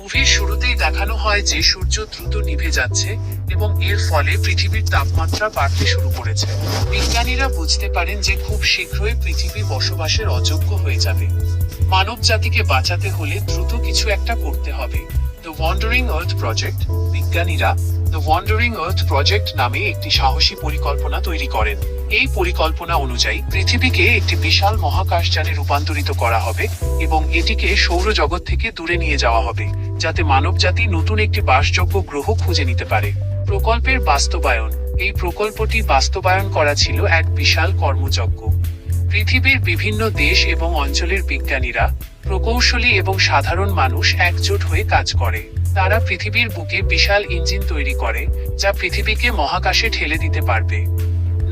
মুভির শুরুতেই দেখানো হয় যে সূর্য দ্রুত নিভে যাচ্ছে এবং এর ফলে পৃথিবীর তাপমাত্রা বাড়তে শুরু করেছে। বিজ্ঞানীরা বুঝতে পারেন যে খুব শীঘ্রই পৃথিবী বসবাসের অযোগ্য হয়ে যাবে। মানব জাতিকে বাঁচাতে হলে দ্রুত কিছু একটা করতে হবে। দ্য ওয়ান্ডারিং আর্থ প্রজেক্ট বিজ্ঞানীরা ওয়ান্ডারিং আর্থ প্রজেক্ট নামে একটি সাহসী পরিকল্পনা তৈরি করেন। এই পরিকল্পনা অনুযায়ী পৃথিবীকে একটি বিশাল মহাকাশযানে রূপান্তরিত করা হবে এবং এটিকে সৌরজগৎ থেকে দূরে নিয়ে যাওয়া হবে, যাতে মানবজাতি নতুন একটি বাসযোগ্য গ্রহ খুঁজে নিতে পারে। প্রকল্পের বাস্তবায়ন এই প্রকল্পটি বাস্তবায়ন করা ছিল এক বিশাল কর্মযজ্ঞ। পৃথিবীর বিভিন্ন দেশ এবং অঞ্চলের বিজ্ঞানীরা প্রকৌশলী এবং সাধারণ মানুষ একজোট হয়ে কাজ করে। তারা পৃথিবীর বুকে বিশাল ইঞ্জিন তৈরি করে, যা পৃথিবীকে মহাকাশে ঠেলে দিতে পারবে।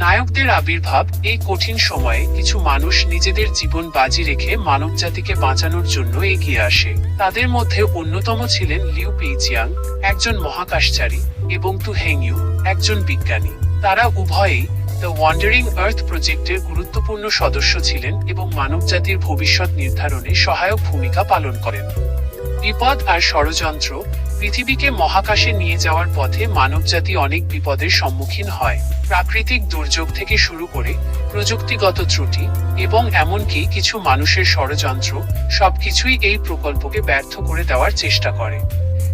নায়কদের আবির্ভাব এই কঠিন সময়ে কিছু মানুষ নিজেদের জীবন বাজি রেখে মানবজাতিকে বাঁচানোর জন্য এগিয়ে আসে। তাদের মধ্যে অন্যতম ছিলেন লিউ পেইচিয়াং একজন মহাকাশচারী, এবং তু হেংইউ, একজন বিজ্ঞানী। তারা উভয়েই দ্য ওয়ান্ডারিং আর্থ প্রজেক্টের গুরুত্বপূর্ণ সদস্য ছিলেন এবং মানবজাতির ভবিষ্যৎ নির্ধারণে সহায়ক ভূমিকা পালন করেন। বিপদ আর ষড়যন্ত্র পৃথিবীকে মহাকাশে নিয়ে যাওয়ার পথে মানবজাতি অনেক বিপদের সম্মুখীন হয়। প্রাকৃতিক দুর্যোগ থেকে শুরু করে প্রযুক্তিগত ত্রুটি এবং এমনকি কিছু মানুষের ষড়যন্ত্র সবকিছুই এই প্রকল্পকে ব্যর্থ করে দেওয়ার চেষ্টা করে।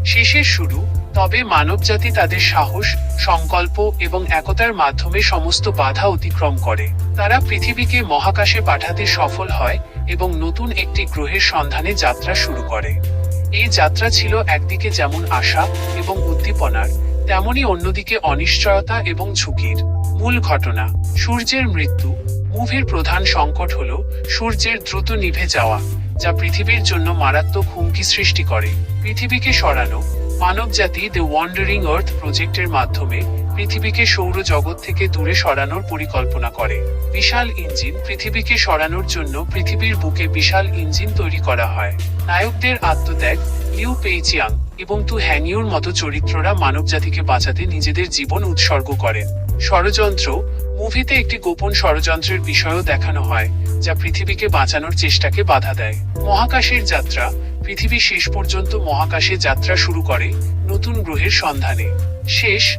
শেষের শুরু তবে মানবজাতি তাদের সাহস, সংকল্প এবং একতার মাধ্যমে সমস্ত বাধা অতিক্রম করে। তারা পৃথিবীকে মহাকাশে পাঠাতে সফল হয় এবং নতুন একটি গ্রহের সন্ধানে যাত্রা শুরু করে। এই যাত্রা ছিল একদিকে যেমন আশা এবং উদ্দীপনার, তেমনি অন্যদিকে অনিশ্চয়তা এবং ঝুঁকির। মূল ঘটনা, সূর্যের মৃত্যু। মুভির প্রধান সংকট হল সূর্যের দ্রুত নিভে যাওয়া, যা পৃথিবীর জন্য মারাত্মক হুমকি সৃষ্টি করে। পৃথিবীকে সরানো, মানবজাতি দ্য ওয়ান্ডারিং আর্থ প্রজেক্টের মাধ্যমে পৃথিবীকে সৌরজগৎ থেকে দূরে সরানোর পরিকল্পনা করে। বিশাল ইঞ্জিন পৃথিবীকে সরানোর জন্য পৃথিবীর বুকে বিশাল ইঞ্জিন তৈরি করা হয়। নায়কদের আত্মত্যাগ, লিউ পেইচিয়াং এবং তু হ্যাংইউর মতো চরিত্ররা মানবজাতিকে বাঁচাতে নিজেদের জীবন উৎসর্গ করেন। ষড়যন্ত্র, মুভিতে একটি গোপন ষড়যন্ত্রের বিষয়ও দেখানো হয়, যা পৃথিবীকে বাঁচানোর চেষ্টাকে বাধা দেয়। মহাকাশের যাত্রা, পৃথিবী শেষ পর্যন্ত মহাকাশে যাত্রা শুরু করে নতুন গ্রহের সন্ধানে। শেষ